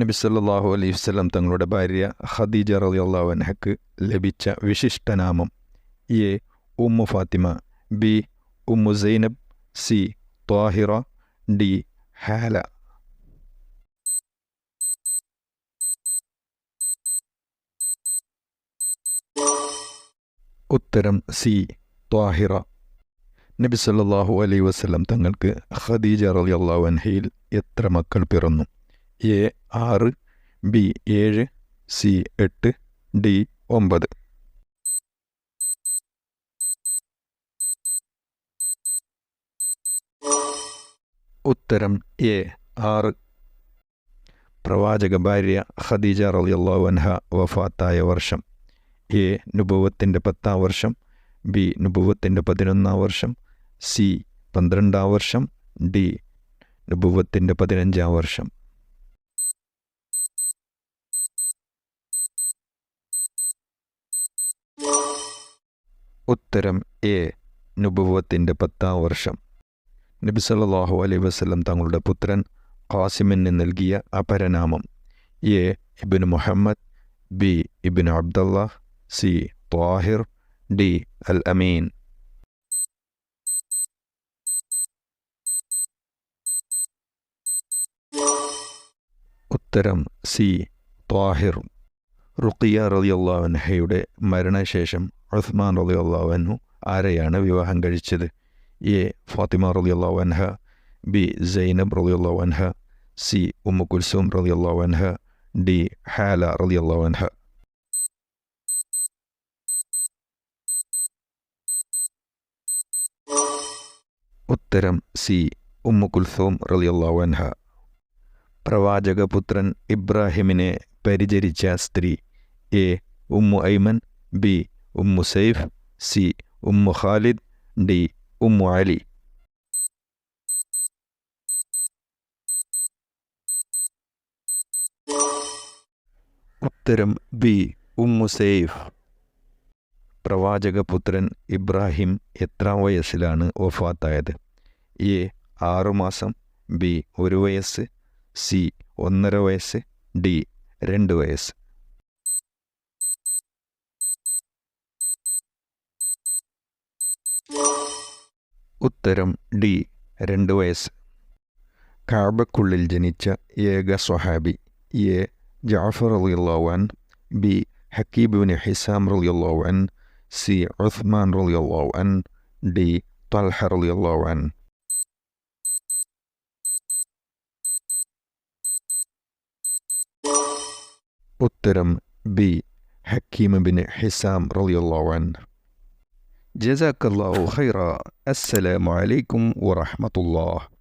നബി സല്ലല്ലാഹു അലൈഹി വസല്ലം തങ്ങളുടെ ഭാര്യ ഖദീജ റളിയല്ലാഹു അൻഹക്ക് ലഭിച്ച വിശിഷ്ടനാമം A Ummu Fatima B Ummu Zainab C Tahira D Hala. ഉത്തരം സി ത്വാഹിറ. നബി സല്ലല്ലാഹു അലൈഹി വസല്ലം തങ്ങൾക്ക് ഖദീജ റളിയല്ലാഹു അൻഹയിൽ എത്ര മക്കൾ പിറന്നു? എ ആറ് ബി ഏഴ് സി എട്ട് ഡി ഒമ്പത്. ഉത്തരം എ ആറ്. പ്രവാചക ഭാര്യ ഖദീജ റളിയല്ലാഹു അൻഹ വഫാത്തായ വർഷം. എ നുബുവത്തിന്റെ പത്താം വർഷം ബി നുബുവത്തിന്റെ പതിനൊന്നാം വർഷം സി പന്ത്രണ്ടാം വർഷം ഡി നുബുവത്തിന്റെ പതിനഞ്ചാം വർഷം. ഉത്തരം എ നുബുവത്തിന്റെ പത്താം വർഷം. നബി സല്ലാഹു അലൈ വസ്ലം തങ്ങളുടെ പുത്രൻ ഖാസിമിന് നൽകിയ അപരനാമം. A Ibn Muhammad. B Ibn Abdullah C Tahir. D Al Amin ഉത്തരം സി ത്വാഹിർ. റുഖിയ റളിയല്ലാഹു അൻഹയുടെ മരണശേഷം ഉസ്മാൻ റളിയല്ലാഹു അള്ളാഹു ആരെയാണ് വിവാഹം കഴിച്ചത്? എ. ഫാത്തിമ റലി അള്ളാഹു അൻഹ ബി. സൈനബ് അള്ളാഹു അൻഹ സി. ഉമ്മു കുൽസൂം അള്ളാഹു അൻഹ ഡി. ഹാല റലി അള്ളാഹു അൻഹ. ഉത്തരം സി. ഉമ്മു കുൽസൂം റളിയല്ലാഹു അൻഹ. പ്രവാചകപുത്രൻ ഇബ്രാഹിമിനെ പരിചരിച്ച സ്ത്രീ. A. Ummu Ayman B. Ummu Saif C Ummu Khalid D Ummu Ali. ഉത്തരം ബി ഉമ്മു സെയ്ഫ്. പ്രവാചകപുത്രൻ ഇബ്രാഹിം എത്രാം വയസ്സിലാണ് വഫാത്തായത്? എ ആറുമാസം ബി ഒരു വയസ്സ് സി ഒന്നര വയസ്സ് ഡി രണ്ട് വയസ്സ്. ഉത്തരം ഡി. രണ്ട് വയസ്സ്. കാബക്കുള്ളിൽ ജനിച്ച ഏക സ്വഹാബി എ. ജാഫർ റളിയല്ലാഹുഅൻ ബി. ഹക്കീബുവിന് ഹിസാം റലിയുള്ളവൻ സി. ഉസ്മാൻ റലിയുള്ളവൻ ഡി. തൽഹ റളിയല്ലാഹുഅൻ ഉത്തരം ബി. ഹക്കീം ബിൻ ഹിസാം جزاك الله خيرا. السلام عليكم ورحمة الله.